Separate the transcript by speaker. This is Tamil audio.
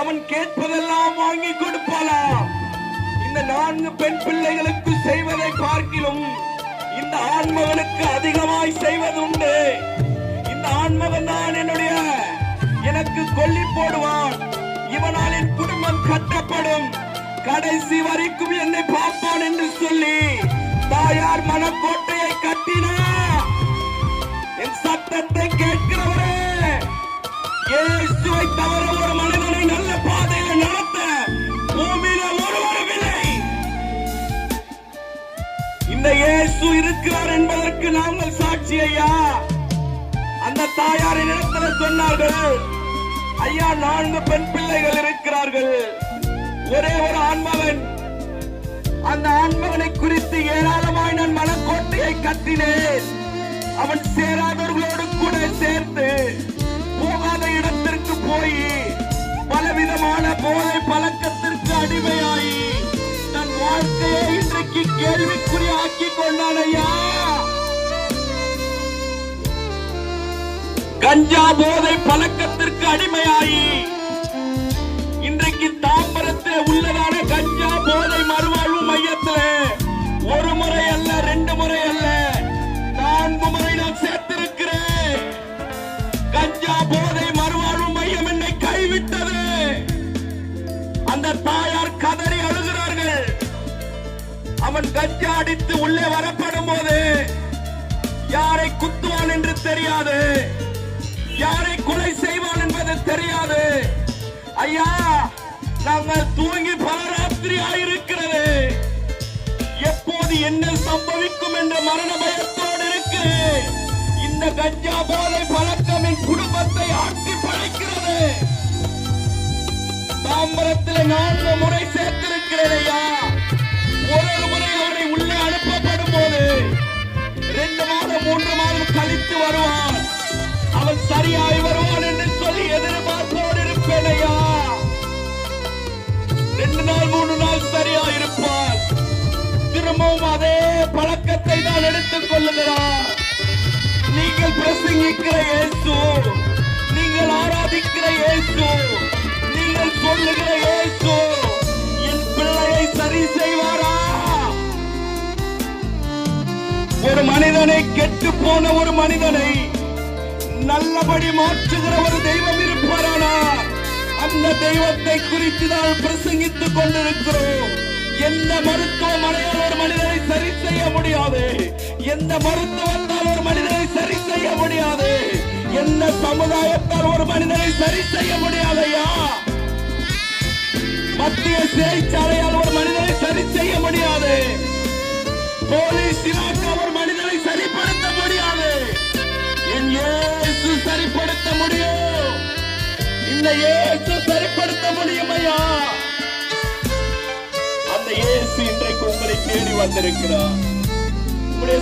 Speaker 1: அவன் கேட்பதெல்லாம் வாங்கி கொடுப்பாளாம். இந்த நான்கு பெண் பிள்ளைகளுக்கு செய்வதை பார்க்கிலும் இந்த ஆன்மகனுக்கு அதிகமாய் செய்வதுண்டு. இந்த ஆன்மகன் தான் என்னுடைய எனக்கு கொல்லி போடுவான். இவனால் என் குடும்பம் கட்டப்படும். கடைசி வரைக்கும் என்னை பார்ப்பான் என்று சொல்லி தாயார் மனக்கோட்டையை கட்டினார் என் சத்தத்தை கேட்கிறவரே இயேசுவை தவிர ஒரு மனிதன் இந்த இயேசு இருக்கிறார் என்பதற்கு நாங்கள் சாட்சி ஐயா. அந்த தாயாரின் இடத்துல சொன்னார்கள் ஐயா நான்கு பெண் பிள்ளைகள் இருக்கிறார்கள். ஒரே ஒரு ஆண்மகன். அந்த ஆண்மகனை குறித்து ஏராளமாய் நான் மனக்கோட்டையை கத்தினேன் அவன் சேராதவர்களோடு கூட சேர்த்து போகாத இடத்திற்கு போய் பலவிதமான போதை பழக்கத்திற்கு அடிமையாகி தன் வாழ்க்கையை கேள்விக்குறி ஆக்கி கொண்டான் ஐயா கஞ்சா போதை பழக்கத்திற்கு அடிமையாகி அவன் கஞ்சா அடித்து உள்ளே வரப்படும் போது யாரை குத்துவான் என்று தெரியாது. யாரை கொலை செய்வான் என்பது தெரியாது. ஐயா நாங்கள் தூங்கி பல ராத்திரி ஆயிருக்கிறது. எப்போது என்ன சம்பவிக்கும் என்ற மரண பயத்தோடு இருக்கிறேன். இந்த கஞ்சா போதை பழக்கம் என் குடும்பத்தை ஆட்டி படைக்கிறது. தாம்பரத்தில் நான்கு முறை சேர்த்திருக்கிறேன் ஐயா. ஒரு முறை அவனை உள்ளே அனுப்பப்படும் போது ரெண்டு மாதம் மூன்று மாதம் கழித்து வருவான். அவன் சரியாய் வருவான் என்று சொல்லி எதிர்பார்ப்போடு இருப்பேனையா ரெண்டு நாள் மூணு நாள் சரியா இருப்பான். திரும்பவும் அதே பழக்கத்தை தான் எடுத்துக் கொள்ளுகிறார் நீங்கள் பிரசங்கிக்கிற இயேசு நீங்கள் ஆராதிக்கிற இயேசு நீங்கள் சொல்லுகிற இயேசு மனிதனை கெட்டு போன ஒரு மனிதனை நல்லபடி மாற்றுகிற ஒரு தெய்வம் இருப்பாரானா? அந்த தெய்வத்தை குறித்து நாம் பிரசங்கித்துக் கொண்டிருக்கிறோம். எந்த மருத்துவமனையால் ஒரு மனிதனை சரி செய்ய முடியாது? எந்த மருத்துவத்தால் ஒரு மனிதனை சரி செய்ய முடியாது? எந்த சமுதாயத்தால் ஒரு மனிதனை சரி செய்ய முடியாதையா மத்திய சிறைச்சாலையால் ஒரு சரிப்படுத்த முடியும். இந்த இயேசு சரிப்படுத்த முடியும் ஐயா அந்த இயேசு இன்றைக்கு உங்களை தேடி வந்திருக்கிறார். உங்களுடைய